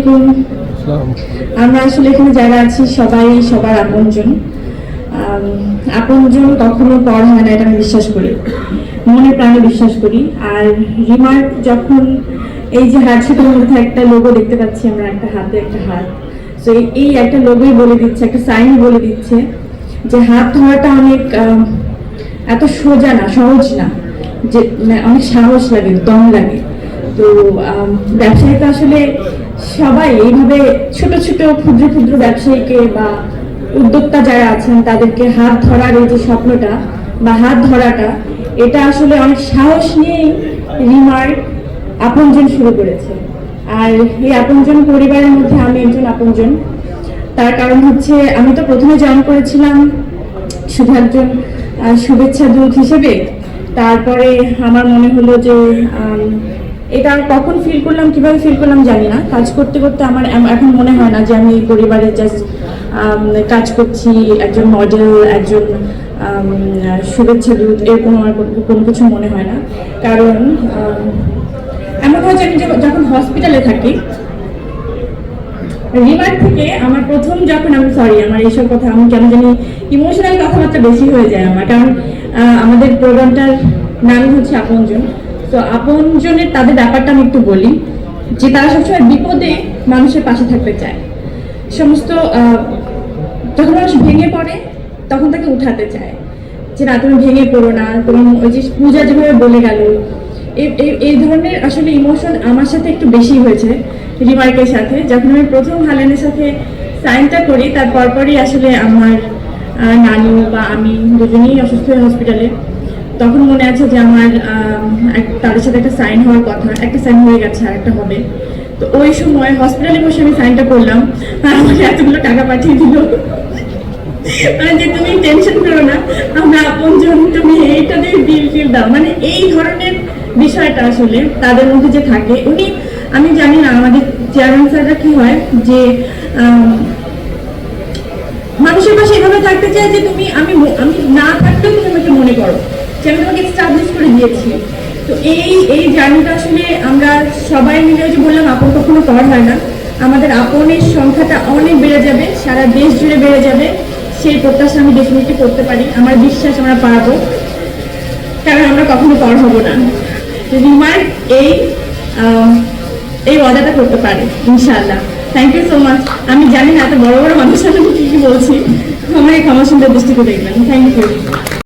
আলাইকুম। আমরা আসলে এখানে যারা আছি সবাই সবার আপনজন। আপনজন কখনো পর হয় না এটা আমি বিশ্বাস করি। মনে প্রাণে বিশ্বাস করি। আর রিমার্ক যখন এই যে হাত সেটার মধ্যে একটা লোগো দেখতে পাচ্ছি আমরা একটা হাতে একটা হাত। তো এই একটা লোগোই বলে দিচ্ছে একটা সাইন বলে দিচ্ছে যে হাত ধরাটা অনেক এত সোজা না সহজ না। যে মানে অনেক সাহস লাগে দম লাগে। তো ব্যবসায়ী তো আসলে সবাই এইভাবে ছোট ছোট ক্ষুদ্র ক্ষুদ্র ব্যবসায়ীকে বা উদ্যোক্তা যারা আছেন, তাদেরকে হাত ধরার এই যে স্বপ্নটা বা হাত ধরাটা, এটা আসলে অনেক সাহস নিয়েই রিমার আপনজন শুরু করেছে। আর এই আপনজন পরিবারের মধ্যে আমি একজন আপনজন। তার কারণ হচ্ছে আমি তো প্রথমে জয়েন করেছিলাম শুধু একজন শুভেচ্ছা দূত হিসেবে। তারপরে আমার মনে হলো যে এটা আর কখন ফিল করলাম, কীভাবে ফিল করলাম জানি না। কাজ করতে করতে আমার এখন মনে হয় না যে আমি পরিবারে জাস্ট কাজ করছি, একজন মডেল একজন শুভেচ্ছা দূত, এরকম আমার কোনো- কিছু মনে হয় না। কারণ এমন হয় যে আমি যখন- যখন হসপিটালে থাকি রিমান্ড থেকে আমার প্রথম যখন আমি সরি আমার এইসব কথা, আমি কেন জানি ইমোশনাল কথাবার্তা বেশি হয়ে যায় আমার। কারণ আমাদের প্রোগ্রামটার নাম হচ্ছে আপনজন। তো আপনজনের, তাদের ব্যাপারটা আমি একটু বলি, যে তারা সবসময় বিপদে মানুষের পাশে থাকতে চায়। সমস্ত যখন মানুষ ভেঙে পড়ে, তখন তাকে উঠাতে চায়। যে না, তুমি ভেঙে পড়ো না, তোমার ওই যে পূজা যেভাবে বলে গেল এই- ধরনের আসলে ইমোশন আমার সাথে একটু বেশি হয়েছে রিমার্কের সাথে। যখন আমি প্রথম হালেনের সাথে সাইনটা করি, তার পরপরই আসলে আমার নানু বা আমি দুজনেই অসুস্থ হয়ে হসপিটালে তখন মনে আছে যে আমার তাদের সাথে একটা সাইন হওয়ার কথা, একটা সাইন হয়ে গেছে আর একটা হবে। তো ওই সময় হসপিটালে বসে আমি সাইনটা করলাম, আর আমাকে এতগুলো টাকা পাঠিয়ে দিল। মানে যে তুমি টেনশন করো না, আমরা আপনজন, তুমি এইটা দিয়ে বিল ফিল দাও। মানে এই ধরনের বিষয়টা আসলে তাদের মধ্যে যে থাকে, উনি, আমি জানি না আমাদের চেয়ারম্যান স্যাররা কি হয়, যে মানুষের পাশে এভাবে থাকতে চায় যে তুমি, আমি আমি না থাকলেও তুমি আমাকে মনে করো। তোমাকে এস্টাবলিশ করে দিয়েছি। তো এই এই জার্নিটা আসলে আমরা সবাই মিলে যে বললাম, আপন কখনো কর হয় না। আমাদের আপনের সংখ্যাটা অনেক বেড়ে যাবে, সারা দেশ জুড়ে বেড়ে যাবে। সেই প্রত্যাশা আমি ডেফিনেটলি করতে পারি, আমার বিশ্বাস আমরা পারব। কারণ আমরা কখনো পর হব না। রিমার এই এই ওয়াদাটা করতে পারে, ইনশাআল্লাহ। থ্যাংক ইউ সো মাচ আমি জানি না এত বড় বড় মানুষের সাথে কি কি বলছি। আমার এই ক্ষমা সুন্দর দৃষ্টিতে দেখবেন। Thank you